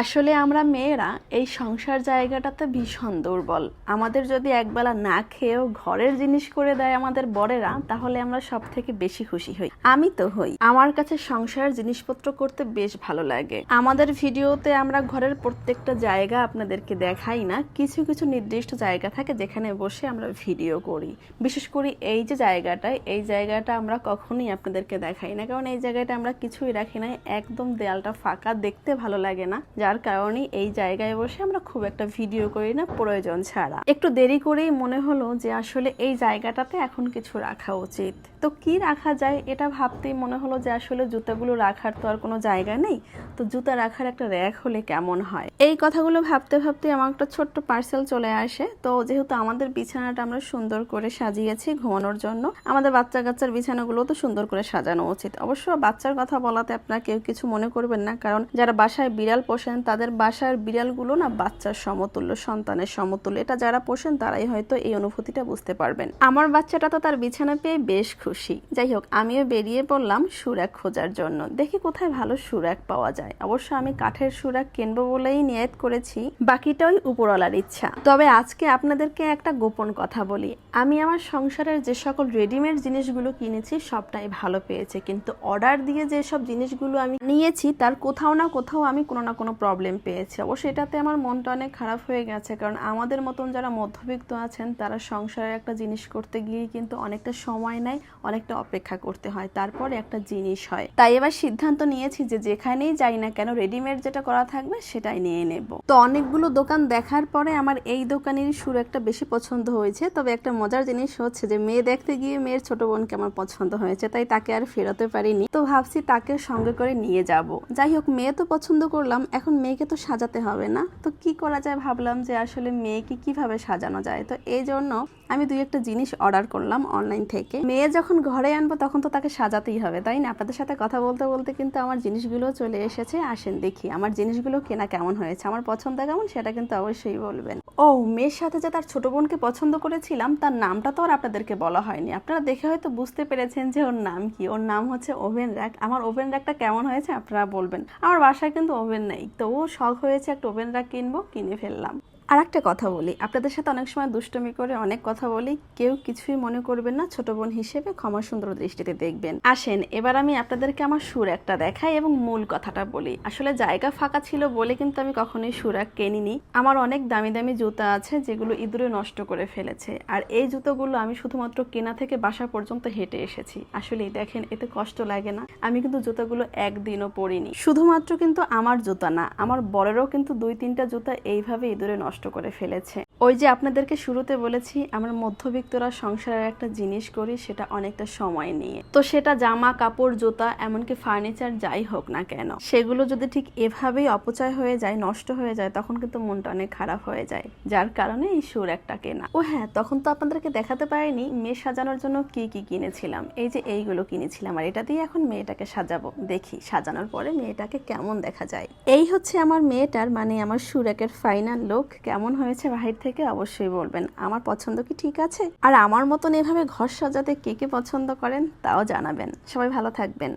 আসলে আমরা মেয়েরা এই সংসার জায়গাটাতে ভীষণ দুর্বল। আমাদের যদি একবেলা না খেয়েও ঘরের জিনিস করে দেয় আমাদের বরেরা, তাহলে আমরা সব থেকে বেশি খুশি হই। আমি তো হই। আমার কাছে সংসার জিনিসপত্র করতে বেশ ভালো লাগে। আমাদের ভিডিওতে আমরা ঘরের প্রত্যেকটা জায়গা আপনাদেরকে দেখাই না। কিছু কিছু নির্দিষ্ট জায়গা থাকে যেখানে বসে আমরা ভিডিও করি। বিশেষ করে এই যে জায়গাটায় এই জায়গাটা আমরা কখনোই আপনাদেরকে দেখাই না। কারণ এই জায়গাটা আমরা কিছুই রাখি না একদম দেয়ালটা ফাঁকা, দেখতে ভালো লাগে না। যার কারণে এই জায়গায় বসে আমরা খুব একটা ভিডিও করি না, প্রয়োজন ছাড়া। একটু দেরি করেই মনে হলো যে আসলে এই জায়গাটাতে এখন কিছু রাখা উচিত। তো কি রাখা যায় এটা ভাবতেই মনে হলো যে আসলে জুতাগুলো রাখার তো আর কোনো জায়গা নেই, তো জুতা রাখার একটা র্যাক হলে কেমন হয়? এই কথাগুলো ভাবতে ভাবতে আমার একটা ছোট্ট পার্সেল চলে আসে। তো যেহেতু আমাদের বিছানাটা আমরা সুন্দর করে সাজিয়েছি ঘুমানোর জন্য, আমাদের বাচ্চা কাচ্চার বিছানাগুলো তো সুন্দর করে সাজানো উচিত। অবশ্য বাচ্চার কথা বলাতে আপনার কেউ কিছু মনে করবেন না, কারণ যারা বাসায় বিড়াল পোষেন তাদের বাসার বিড়ালগুলো না বাচ্চার সমতুল্য, সন্তানের সমতুল্য। এটা যারা পোষেন তারাই হয়তো এই অনুভূতিটা বুঝতে পারবেন। আমার বাচ্চাটা তো তার বিছানা পেয়ে বেশ খুশি। যাই হোক, আমিও বেরিয়ে পড়লাম সুরাক খোঁজার জন্য। দেখি কোথায় ভালো সুরাক পাওয়া যায়। অবশ্য আমি কাঠের সুরাক কিনবো বলেই নিয়ত করেছি। বাকিটাই উপরওয়ালার ইচ্ছা। তবে আজকে আপনাদেরকে একটা গোপন কথা বলি। আমি আমার সংসারের যে সকল রেডিমেড জিনিসগুলো কিনেছি, সবটাই ভালো পেয়েছে। কিন্তু অর্ডার দিয়ে যে সব জিনিসগুলো আমি নিয়েছি, তার কোথাও না কোথাও আমি কোনো না কোনো প্রবলেম পেয়েছি। অবশ্য এটাতে আমার মনটা অনেক খারাপ হয়ে গেছে, কারণ আমাদের মতন যারা মধ্যবিত্ত আছেন, তারা সংসারে একটা জিনিস করতে গিয়ে কিন্তু অনেকটা সময় নেয়, অনেকটা অপেক্ষা করতে হয়, তারপরে একটা জিনিস হয়। তাই এবার সিদ্ধান্ত নিয়েছি যে যেখানেই যাই না কেন রেডিমেড যেটা করা থাকবে সেটাই নিয়ে নেব। তো অনেকগুলো দোকান দেখার পরে আমার এই দোকানেরই সুর একটা বেশি পছন্দ হয়েছে, তবে একটা মজার জিনিস হচ্ছে যে মেয়ে দেখতে গিয়ে মেয়ের ছোট বোনকে আমার পছন্দ হয়েছে, তাই তাকে আর ফেরাতে পারিনি। তো ভাবছি তাকে সঙ্গে করে নিয়ে যাব। যাই হোক, মেয়ে তো পছন্দ করলাম, এখন মেয়েকে তো সাজাতে হবে না? তো কি করা যায়? ভাবলাম যে আসলে মেয়েকে কীভাবে সাজানো যায়? তো এই জন্য আমি দুই একটা জিনিস অর্ডার করলাম অনলাইন থেকে। মেয়ে যখন ঘরে আনব তখন তো তাকে সাজাতেই হবে, তাই না? আপনাদের সাথে কথা বলতে বলতে কিন্তু আমার জিনিসগুলো চলে এসেছে। আসেন দেখি, আমার জিনিসগুলো কেনা কেমন হয়েছে? আমার পছন্দ কেমন? সেটা কিন্তু অবশ্যই বলবেন। ও, মেয়ের সাথে যে তার ছোট বোনকে পছন্দ করেছিলাম, তার নামটা তো আর আপনাদেরকে বলা হয়নি। আপনারা দেখে হয়তো বুঝতে পেরেছেন যে ওর নাম কি। ওর নাম হচ্ছে ওভেন র্যাক আমার ওভেন র্যাকটা কেমন হয়েছে আপনারা বলবেন। আমার বাসায় কিন্তু ওভেন নেই। তো শখ হয়েছে একটা ওভেন র্যাক কিনবো কিনে ফেললাম। আর একটা কথা বলি। আপনাদের সাথে অনেক সময় দুষ্টমি করে অনেক কথা বলি। কেউ কিছুই মনে করবেন না, ছোট বোন হিসেবে ক্ষমা সুন্দর দৃষ্টিতে দেখবেন। আসেন, এবার আমি আপনাদেরকে আমার সুর একটা দেখাই এবং মূল কথাটা বলি। আসলে জায়গা ফাঁকা ছিল বলে কিন্তু আমি কখনোই সুরাক কিনিনি। আমার অনেক দামি দামি জুতা আছে যেগুলো ইঁদুরে নষ্ট করে ফেলেছে। আর এই জুতোগুলো আমি শুধুমাত্র কেনা থেকে বাসা পর্যন্ত হেঁটে এসেছি। আসলে দেখেন, এতে কষ্ট লাগে না। আমি কিন্তু জুতাগুলো একদিনও পরিনি। শুধুমাত্র কিন্তু আমার জুতা না, আমার বরেরও কিন্তু দুই তিনটা জুতা এইভাবে ইঁদুরে নষ্ট করে ফেলেছে। ওই যে আপনাদেরকে শুরুতে বলেছি, আমরা মধ্যবিত্তরা সংসারের একটা জিনিস করি, সেটা অনেকটা সময় নিয়ে। তো সেটা জামা, কাপড়, জুতা, এমনকি ফার্নিচার যাই হোক না কেন, সেগুলো যদি ঠিক এভাবেই অপচয় হয়ে যায়, নষ্ট হয়ে যায়, তখন কিন্তু মনটা অনেক খারাপ হয়ে যায়, যার কারণে এই সুর একটা কেনা। ও হ্যাঁ তখন তো আপনাদেরকে দেখাতে পারিনি, মেয়ে সাজানোর জন্য কি কি কিনেছিলাম? এই যে এইগুলো কিনেছিলাম, আর এটা দিয়ে এখন মেয়েটাকে সাজাবো। দেখি, সাজানোর পরে মেয়েটাকে কেমন দেখা যায়। এই হচ্ছে আমার মেয়েটার মানে আমার সুরাকের ফাইনাল লুক কেমন হয়েছে বাহির থেকে অবশ্যই বলবেন, আমার পছন্দ কি ঠিক আছে? আর আমার মতন এভাবে ঘর সাজাতে কে কে পছন্দ করেন, তাও জানাবেন। সবাই ভালো থাকবেন।